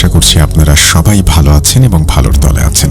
আশা করছি আপনারা সবাই ভালো আছেন এবং ভালোর দলে আছেন।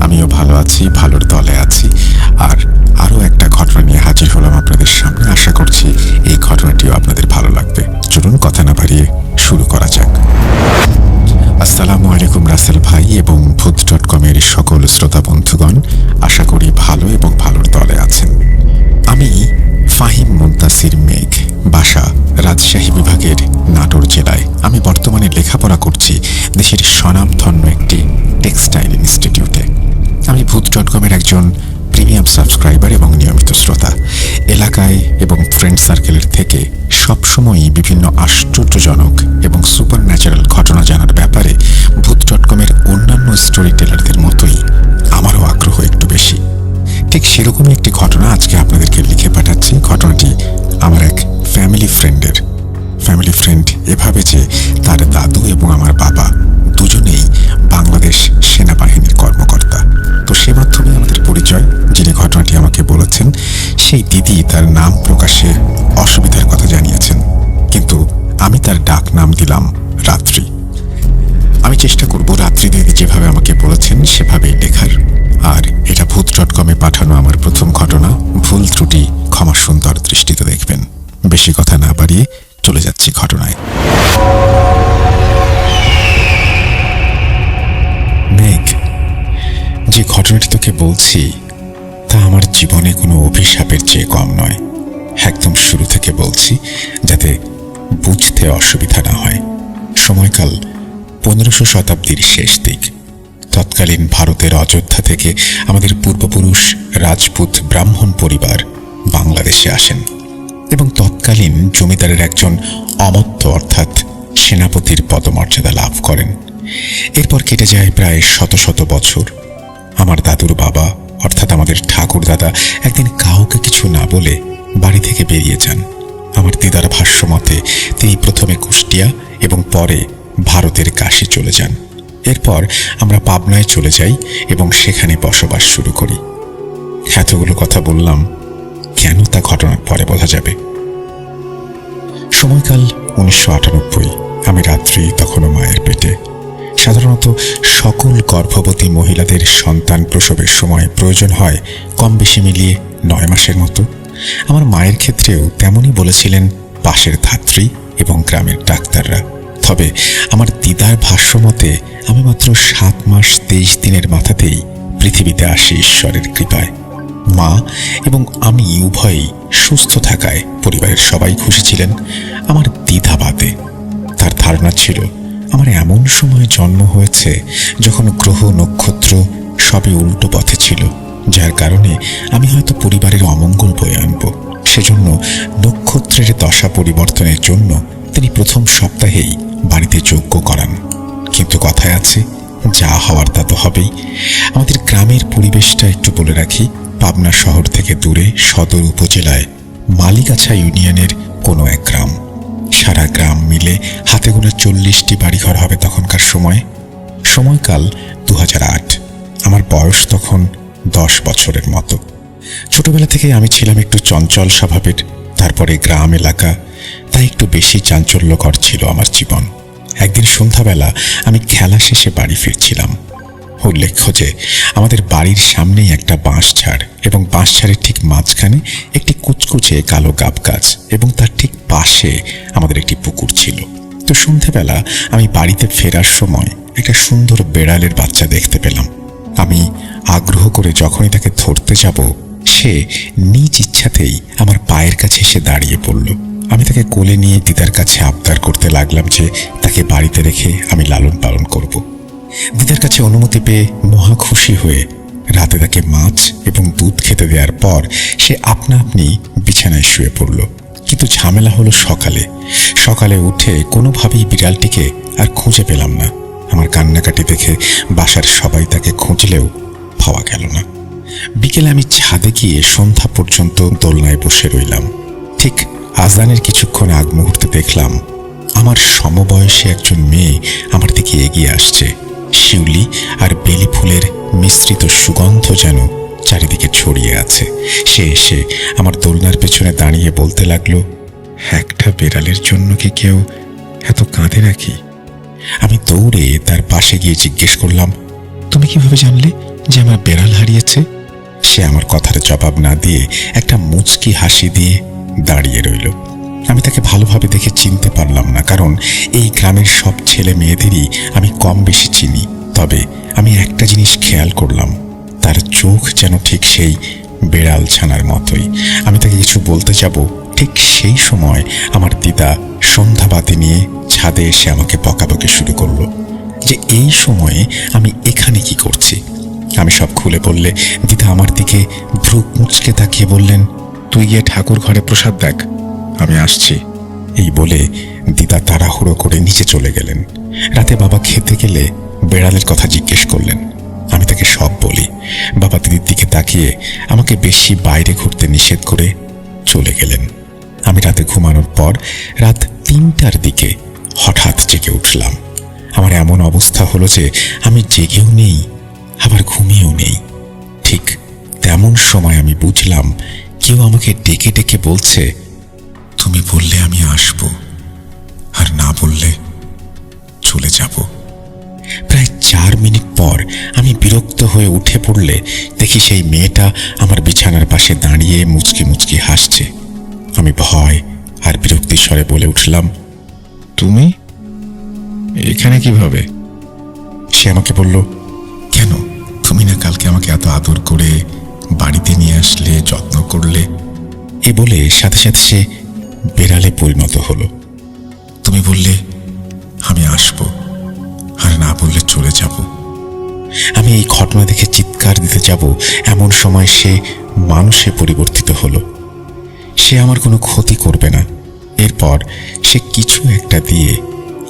আমিও ভালো আছি, ভালোর দলে আছি। আর আরও একটা ঘটনা নিয়ে হাজির হলাম আপনাদের সামনে। আশা করছি এই ঘটনাটিও আপনাদের ভালো লাগবে। চলুন কথা না বাড়িয়ে শুরু করা যাক। আসসালামু আলাইকুম রাসেল ভাই এবং ভূত ডট কমের সকল শ্রোতা বন্ধুগণ। আশা করি ভালো এবং ভালোর দলে আছেন। আমি ফাহিম মুন্তাসির মেঘ, বাসা, রাজশাহী বিভাগের নাটোর জেলায়। আমি বর্তমানে লেখাপড়া করছি দেশের স্বনামধন্য একটি টেক্সটাইল ইনস্টিটিউটে। আমি ভূত ডট কমের একজন প্রিমিয়াম সাবস্ক্রাইবার এবং নিয়মিত শ্রোতা। এলাকায় এবং ফ্রেন্ড সার্কেলের থেকে সবসময়ই বিভিন্ন আশ্চর্যজনক এবং সুপার ন্যাচারাল ঘটনা জানার ব্যাপারে ভূত ডট কমের অন্যান্য স্টোরি টেলারদের মতোই আমারও আগ্রহ একটু বেশি। ঠিক সেরকমই একটি ঘটনা আজকে আপনাদেরকে লিখে পাঠাচ্ছি। ঘটনাটি আমার এক ফ্যামিলি ফ্রেন্ডের ফ্যামিলি ফ্রেন্ড এভাবে যে তার দাদু এবং আমার বাবা দুজনেই বাংলাদেশ সেনাবাহিনীর কর্মকর্তা। তো সে মাধ্যমে আমাদের পরিচয়, যিনি ঘটনাটি আমাকে বলেছেন, সেই দিদি তার নাম প্রকাশে অসুবিধার কথা জানিয়েছেন। কিন্তু আমি তার ডাক নাম দিলাম রাত্রি। আমি চেষ্টা করব রাত্রি দিদি যেভাবে আমাকে বলেছেন, সেভাবেই লেখার আর এটা ভূত ডট কমে পাঠানো আমার প্রথম ঘটনা। ভুল ত্রুটি, ক্ষমা সুন্দর দৃষ্টিতে দেখবেন। বেশি কথা না বাড়িয়ে চলে যাচ্ছি ঘটনায়। মেঘ, যে ঘটনাটি তোকে বলছি, তা আমার জীবনে কোনো অভিশাপের চেয়ে কম নয়। একদম শুরু থেকে বলছি, যাতে বুঝতে অসুবিধা না হয়। সময়কাল পনেরোশো শতাব্দীর শেষ দিক। তৎকালীন ভারতের অযোধ্যা থেকে আমাদের পূর্বপুরুষ রাজপুত ব্রাহ্মণ পরিবার বাংলাদেশে আসেন এবং তৎকালীন জমিদারের একজন অমত্য অর্থাৎ সেনাপতির পদমর্যাদা লাভ করেন। এরপর কেটে যায় প্রায় শত শত বছর। আমার দাদুর বাবা, অর্থাৎ আমাদের ঠাকুর দাদা একদিন কাউকে কিছু না বলে বাড়ি থেকে বেরিয়ে যান। আমার দিদার ভাষ্য মতে তিনি প্রথমে কুষ্টিয়া এবং পরে ভারতের কাশি চলে যান। এরপর আমরা পাবনায় চলে যাই এবং সেখানে বসবাস শুরু করি। এতগুলো কথা বললাম, কেন তা ঘটনার পরে বোঝা যাবে। সময়কাল উনিশশো আটানব্বই, আমি রাত্রি তখনও মায়ের পেটে। সাধারণত সকল গর্ভবতী মহিলাদের সন্তান প্রসবের সময় প্রয়োজন হয় কম বেশি মিলিয়ে নয় মাসের মতো। আমার মায়ের ক্ষেত্রেও তেমনই বলেছিলেন পাশের ধাত্রী এবং গ্রামের ডাক্তাররা। তবে আমার দিদার ভাষ্য মতে, আমি মাত্র সাত মাস তেইশ দিনের মাথাতেই পৃথিবীতে আসি ঈশ্বরের কৃপায়। মা এবং আমি উভয়ই সুস্থ থাকায় পরিবারের সবাই খুশি ছিলেন আমার দ্বিধা বাদে। তার ধারণা ছিল, আমার এমন সময় জন্ম হয়েছে যখন গ্রহ, নক্ষত্র সবই উল্টো পথে ছিল, যার কারণে আমি হয়তো পরিবারের অমঙ্গল বয়ে আনব। সেজন্য নক্ষত্রের দশা পরিবর্তনের জন্য তিনি প্রথম সপ্তাহেই বাড়িতে যজ্ঞ করান। কিন্তু কথায় আছে, যা হওয়ার তা তো হবেই। আমাদের গ্রামের পরিবেশটা একটু বলে রাখি, পাবনা শহর থেকে দূরে সদর উপজেলায় মালিকাছা ইউনিয়নের কোনো এক গ্রাম। সারা গ্রাম মিলে হাতে গোনা চল্লিশটি বাড়িঘর হবে তখনকার সময়। সময়কাল দু হাজার আট। আমার বয়স তখন দশ বছরের মতো। ছোটবেলা থেকে আমি ছিলাম একটু চঞ্চল স্বভাবের, তারপরে গ্রাম, এলাকা তাই একটু বেশি চাঞ্চল্যকর ছিল আমার জীবন। একদিন সন্ধ্যাবেলা আমি খেলা শেষে বাড়ি ফিরছিলাম। উল্লেখ্য যে, আমাদের বাড়ির সামনেই একটা বাঁশঝাড় এবং বাঁশঝাড়ের ঠিক মাঝখানে একটি কুচকুচে কালো গাব গাছ এবং তার ঠিক পাশে আমাদের একটি পুকুর ছিল। তো সন্ধেবেলা আমি বাড়িতে ফেরার সময় একটা সুন্দর বেড়ালের বাচ্চা দেখতে পেলাম। আমি আগ্রহ করে যখনই তাকে ধরতে যাব, সে নিজ ইচ্ছাতেই আমার পায়ের কাছে এসে দাঁড়িয়ে পড়ল। আমি তাকে কোলে নিয়ে দিদার কাছে আবদার করতে লাগলাম যে তাকে বাড়িতে রেখে আমি লালন পালন করব। দিদার কাছে অনুমতি পেয়ে মহা খুশি হয়ে রাতে তাকে মাছ এবং দুধ খেতে দেওয়ার পর সে আপনা আপনি বিছানায় শুয়ে পড়ল। কিন্তু ঝামেলা হলো সকালে। সকালে উঠে কোনোভাবেই বিড়ালটিকে আর খুঁজে পেলাম না। আমার কান্নাকাটি দেখে বাসার সবাই তাকে খুঁজলেও পাওয়া গেল না। বিকেলে আমি ছাদে গিয়ে সন্ধ্যা পর্যন্ত দোলনায় বসে রইলাম। আজানের কিছুক্ষণ আগ মুহূর্তে দেখলাম, আমার সমবয়সী একজন মেয়ে আমার দিকে এগিয়ে আসছে। শিউলি আর বেলি ফুলের মিশ্রিত সুগন্ধ যেন চারিদিকে ছড়িয়ে আছে। সে এসে আমার দোলনার পেছনে দাঁড়িয়ে বলতে লাগল, একটা বেড়ালের জন্য কি কেউ এত কাঁদে নাকি? আমি দৌড়ে তার পাশে গিয়ে জিজ্ঞেস করলাম, তুমি কীভাবে জানলে যে আমার বেড়াল হারিয়েছে? সে আমার কথার জবাব না দিয়ে একটা মুচকি হাসি দিয়ে দাঁড়িয়ে রইল। আমি তাকে ভালোভাবে দেখে চিনতে পারলাম না, কারণ এই গ্রামের সব ছেলে মেয়েদেরই আমি কম বেশি চিনি। তবে আমি একটা জিনিস খেয়াল করলাম, তার চোখ যেন ঠিক সেই বেড়াল ছানার মতোই। আমি তাকে কিছু বলতে যাব, ঠিক সেই সময় আমার দিদা সন্ধ্যাবাতি নিয়ে ছাদে এসে আমাকে বকাবকি শুরু করল যে এই সময়ে আমি এখানে কি করছি। আমি সব খুলে বললে, দিদা আমার দিকে ভ্রু মুচকে তাকিয়ে বললেন তুই গিয়ে ঠাকুর ঘরে প্রসাদ দেখ। আমি আসছি। এই বলে দিদা তাড়াহুড়ো করে নিচে চলে গেলেন। রাতে বাবা খেতে গেলে বেড়ালের কথা জিজ্ঞেস করলেন। আমি তাকে সব বলি। বাবা দিদির দিকে তাকিয়ে আমাকে বেশি বাইরে ঘুরতে নিষেধ করে চলে গেলেন। আমি রাতে ঘুমানোর পর রাত তিনটার দিকে হঠাৎ জেগে উঠলাম। আমার এমন অবস্থা হলো যে আমি জেগেও নেই, আবার ঘুমিয়েও নেই। ঠিক তেমন সময় আমি বুঝলাম কেউ আমাকে ডেকে ডেকে বলছে, তুমি বললে আমি আসব, আর না বললে চলে যাব। প্রায় চার মিনিট পর আমি বিরক্ত হয়ে উঠে পড়লে দেখি সেই মেয়েটা আমার বিছানার পাশে দাঁড়িয়ে মুচকি মুচকি হাসছে। আমি ভয় আর বিরক্তির স্বরে বলে উঠলাম, তুমি? এখানে কীভাবে? সে আমাকে বলল, কেন? তুমি না কালকে আমাকে এত আদর করে বাড়িতে নিয়ে আসলে যত্ন করলে। এ বলে সাথে সাথে সে বেড়ালে পরিণত হলো। তুমি বললে, আমি আসব। আর না বললে চলে যাব। আমি এই ঘটনা দেখে চিৎকার দিতে যাব। এমন সময় সে মানুষে পরিবর্তিত হলো। সে আমার কোনো ক্ষতি করবে না। এরপর সে কিছু একটা দিয়ে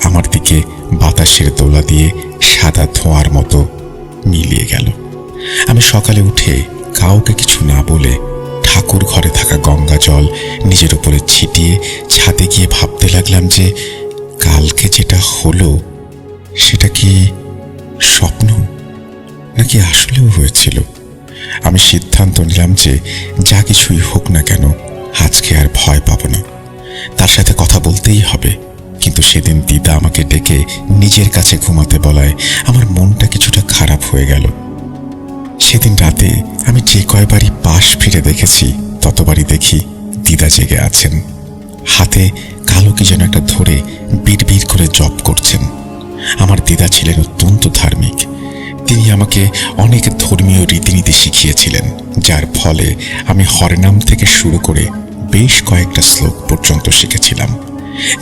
আমার দিকে বাতাসের দোলা দিয়ে সাদা ধোঁয়ার মতো মিলিয়ে গেল। আমি সকালে উঠে কাউকে কিছু না বলে ঠাকুর ঘরে থাকা গঙ্গা জল নিজের উপরে ছিটিয়ে ছাদে গিয়ে ভাবতে লাগলাম যে কালকে যেটা হলো, সেটা কি স্বপ্ন নাকি আসলেও হয়েছিল? আমি সিদ্ধান্ত নিলাম যে যা কিছুই হোক না কেন আজকে আর ভয় পাবো না। তার সাথে কথা বলতেই হবে। কিন্তু সেদিন দিদা আমাকে ডেকে নিজের কাছে ঘুমাতে বলায় আমার মনটা কিছুটা খারাপ হয়ে গেল। সেদিন রাতে আমি যে কয়বারই পাশ ফিরে দেখেছি, ততবারই দেখি দিদা জেগে আছেন। হাতে কালো কি যেন একটা ধরে বিড় করে জপ করছেন। আমার দিদা ছিলেন অত্যন্ত ধার্মিক। তিনি আমাকে অনেক ধর্মীয় রীতিনীতি শিখিয়েছিলেন, যার ফলে আমি হরনাম থেকে শুরু করে বেশ কয়েকটা শ্লোক পর্যন্ত শিখেছিলাম।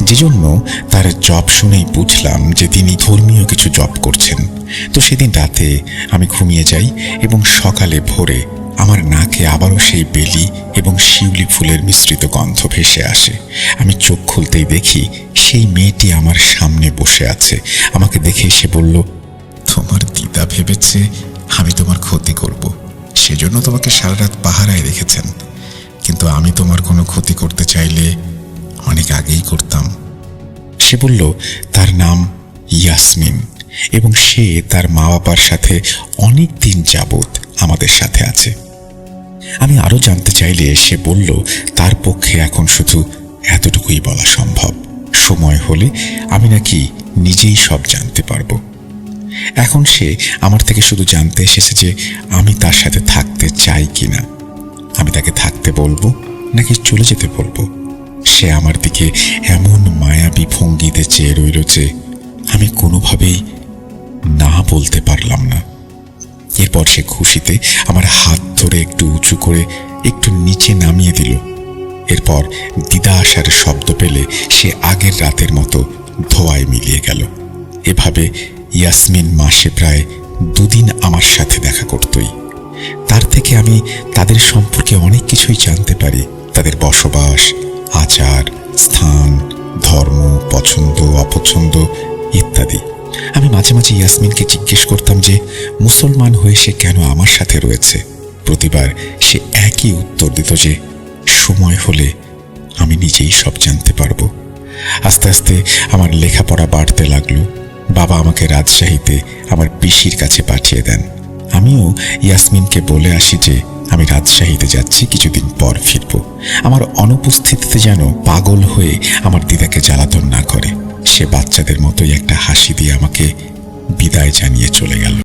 যে জন্য তার জব শুনেই বুঝলাম যে তিনি ধর্মীয় কিছু জব করছেন। তো সেদিন রাতে আমি ঘুমিয়ে যাই এবং সকালে ভোরে আমার নাকে আবারও সেই বেলি এবং শিউলি ফুলের মিশ্রিত গন্ধ ভেসে আসে। আমি চোখ খুলতেই দেখি সেই মেয়েটি আমার সামনে বসে আছে। আমাকে দেখে সে বলল, তোমার দিদা ভেবেছে আমি তোমার ক্ষতি করব। সেজন্য তোমাকে সারা রাত পাহারায় রেখেছেন। কিন্তু আমি তোমার কোনো ক্ষতি করতে চাইলে অনেক আগেই করতাম। সে বলল, তার নাম ইয়াসমিন এবং সে তার মা বাবার সাথে অনেক দিন যাবৎ আমাদের সাথে আছে। আমি আরও জানতে চাইলে সে বলল, তার পক্ষে এখন শুধু এতটুকুই বলা সম্ভব। সময় হলে আমি নাকি নিজেই সব জানতে পারব। এখন সে আমার থেকে শুধু জানতে এসেছে যে আমি তার সাথে থাকতে চাই কিনা। আমি তাকে থাকতে বলব নাকি চলে যেতে বলব? সে আমার দিকে এমন মায়াবী ভঙ্গিতে চেয়ে রইল যে আমি কোনোভাবেই না বলতে পারলাম না। এরপর সে খুশিতে আমার হাত ধরে একটু উঁচু করে একটু নিচে নামিয়ে দিল। এরপর দিদা আসার শব্দ পেলে সে আগের রাতের মতো ধোয়ায় মিলিয়ে গেল। এভাবে ইয়াসমিন মাসে প্রায় দুদিন আমার সাথে দেখা করতই। তার থেকে আমি তাদের সম্পর্কে অনেক কিছুই জানতে পারি, তাদের বসবাস আচার স্থান, ধর্ম, পছন্দ, অপছন্দ ইত্যাদি। আমি মাঝে মাঝে ইয়াসমিনকে জিজ্ঞেস করতাম যে, মুসলমান হয়ে সে কেন আমার সাথে রয়েছে? প্রতিবার সে একই উত্তর দিত যে, সময় হলে আমি নিজেই সব জানতে পারব। আস্তে আস্তে আমার লেখাপড়া বাড়তে লাগল। বাবা আমাকে রাজশাহীতে আমার পিসির কাছে পাঠিয়ে দেন। আমিও ইয়াসমিনকে বলে আসি যে আমি রাজশাহীতে যাচ্ছি, কিছুদিন পর ফিরব। আমার অনুপস্থিতিতে যেন পাগল হয়ে আমার দিদাকে জ্বালাতন না করে। সে বাচ্চাদের মতোই একটা হাসি দিয়ে আমাকে বিদায় জানিয়ে চলে গেল।